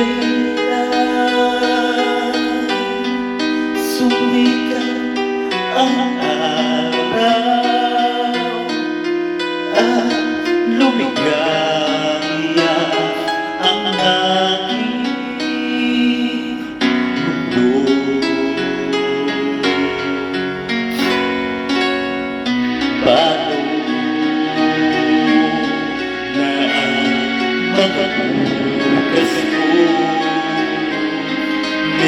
kailan sumikat ang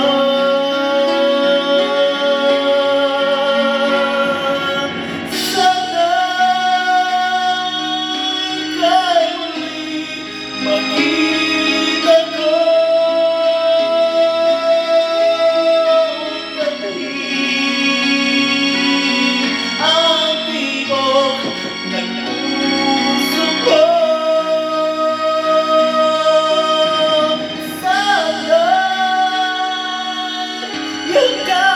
love. go.